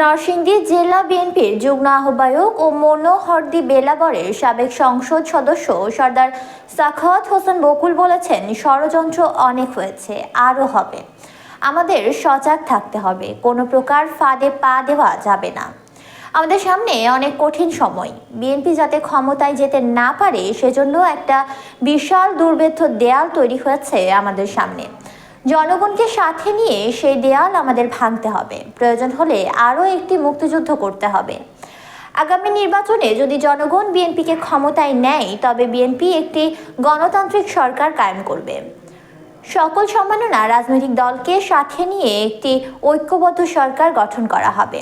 নরসিংদী জেলা বিএনপির যুগ্ম আহ্বায়ক ও মনোহরদি বেলাবরের সাবেক সংসদ সদস্য সর্দার সাখাওয়াত হোসেন বকুল বলেছেন, ষড়যন্ত্র অনেক হয়েছে আরও হবে। আমাদের সজাগ থাকতে হবে, কোনো প্রকার ফাঁদে পা দেওয়া যাবে না। আমাদের সামনে অনেক কঠিন সময়। বিএনপি যাতে ক্ষমতায় যেতে না পারে, সেজন্য একটা বিশাল দুর্বেদ্ধ দেয়াল তৈরি হয়েছে আমাদের সামনে। জনগণকে সাথে নিয়ে সেই দেয়াল আমাদের ভাঙতে হবে। প্রয়োজন হলে আরও একটি মুক্তিযুদ্ধ করতে হবে। আগামী নির্বাচনে যদি জনগণ বিএনপিকে ক্ষমতায় নেয়, তবে বিএনপি একটি গণতান্ত্রিক সরকার কায়েম করবে। সকল সম্মাননা রাজনৈতিক দলকে সাথে নিয়ে একটি ঐক্যবদ্ধ সরকার গঠন করা হবে।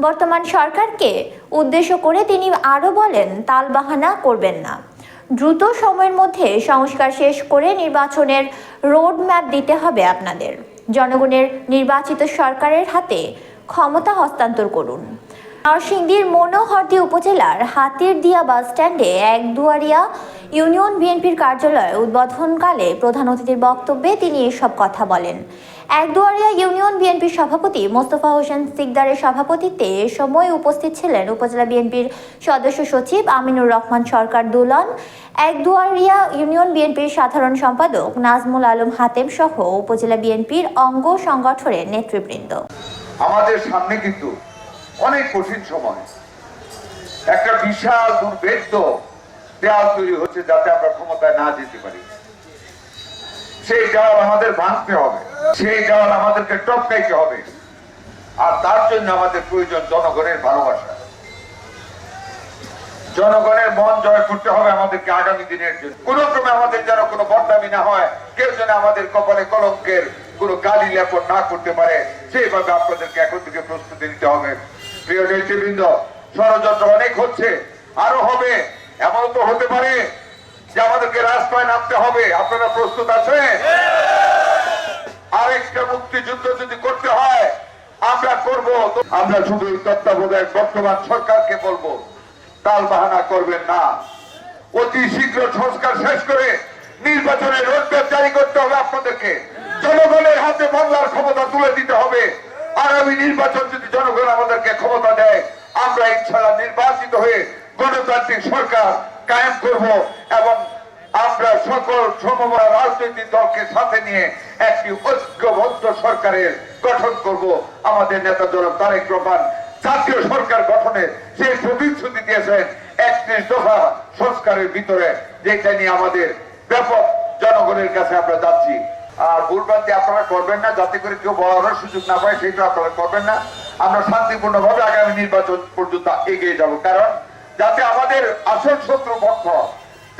বর্তমান সরকারকে উদ্দেশ্য করে তিনি আরও বলেন, তালবাহানা করবেন না। দ্রুত সময়ের মধ্যে সংস্কার শেষ করে নির্বাচনের রোড ম্যাপ দিতে হবে আপনাদের। জনগণের নির্বাচিত সরকারের হাতে ক্ষমতা হস্তান্তর করুন। নরসিংদীর মনোহরদী উপজেলার হাতিরদিয়া বাস স্ট্যান্ডে এক দুয়ারিয়া ইউনিয়ন বিএনপির কার্যালয় উদ্বোধনকালে প্রধান অতিথির বক্তব্যে তিনি এসব কথা বলেন। একদুয়ারিয়া ইউনিয়ন বিএনপির সভাপতি মোস্তফা হোসেন সিকদারের সভাপতিত্বে এ সময় উপস্থিত ছিলেন উপজেলা বিএনপির সদস্য সচিব আমিনুর রহমান সরকার দুলন, একদুয়ারিয়া ইউনিয়ন বিএনপির সাধারণ সম্পাদক নাজমুল আলম হাতেম সহ উপজেলা বিএনপির অঙ্গ সংগঠনের নেতৃবৃন্দ। আমাদের সামনে কিন্তু অনেক কঠিন সময়। একটা বিশাল দুর্ভেদ্য দেয়াল তৈরি হচ্ছে যাতে আমরা ক্ষমতায় না যেতে পারি। সেই দেওয়াল আমাদের ভাঙতে হবে, সেই দেওয়াল আমাদেরকে টপকাইতে হবে। আর তার জন্য আমাদের প্রয়োজন জনগণের ভালোবাসা। জনগণের মন জয় করতে হবে আমাদেরকে আগামী দিনের জন্য। কোন ক্রমে আমাদের যেন কোনো বদনামি না হয়, কেউ যেন আমাদের কপালে কলঙ্কের কোনো গালি লেপন না করতে পারে, সেইভাবে আপনাদেরকে এখন থেকে প্রস্তুতি নিতে হবে। প্রিয় নেতৃবৃন্দ, ষড়যন্ত্র অনেক হচ্ছে, আরও হবে। এমন তো হতে পারে যে আমাদেরকে রাস্তায় নামতে হবে। আপনারা প্রস্তুত আছেন? আরেকটা মুক্তিযুদ্ধ যদি করতে হয়, আমরা করব। আমরা শুধু তত্ত্বাবধায়ক বর্তমান সরকারকে বলব, তাল বাহানা করবেন না। অতি শীঘ্র সংস্কার শেষ করে নির্বাচনের রোডম্যাপ জারি করতে হবে আপনাদেরকে। জনগণের হাতে বাংলার ক্ষমতা তুলে দিতে হবে। আগামী নির্বাচন যদি জনগণ আমাদেরকে ক্ষমতা দেয়, আমরা ইনশাল্লাহ নির্বাচিত হয়ে গণতান্ত্রিক সরকার কায়েম করব এবং আমরা সকল সমবায় রাজনৈতিক দলকে সাথে নিয়ে একটি ঐক্যবদ্ধ সরকারের গঠন করব। আমাদের নেতা জনাব তারেক রহমান জাতীয় সরকার গঠনে সেই প্রতিশ্রুতি দিয়েছেন একত্রিশ দফা সংস্কারের ভিতরে, যেটা নিয়ে আমাদের ব্যাপক জনগণের কাছে আমরা যাচ্ছি। আর ভুলভ্রান্তি আপনারা করবেন না, যাতে করে কেউ বলার সুযোগ না পায়, সেটা আপনারা করবেন না। আমরা শান্তিপূর্ণ ভাবে আগামী নির্বাচন পর্যন্ত এগিয়ে যাব। কারণ যাতে আমাদের আসল শত্রু পক্ষ,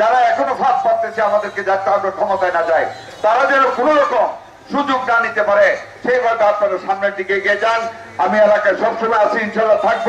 যারা এখনও ফাঁস পাচ্ছে আমাদেরকে যাতে আমরা ক্ষমতায় না যায় তারা যেন কোন রকম সুযোগ না নিতে পারে সেইভাবে আপনারা সামনের দিকে এগিয়ে যান। আমি এলাকায় সবসময় আসি ইনশাল্লাহ থাকব।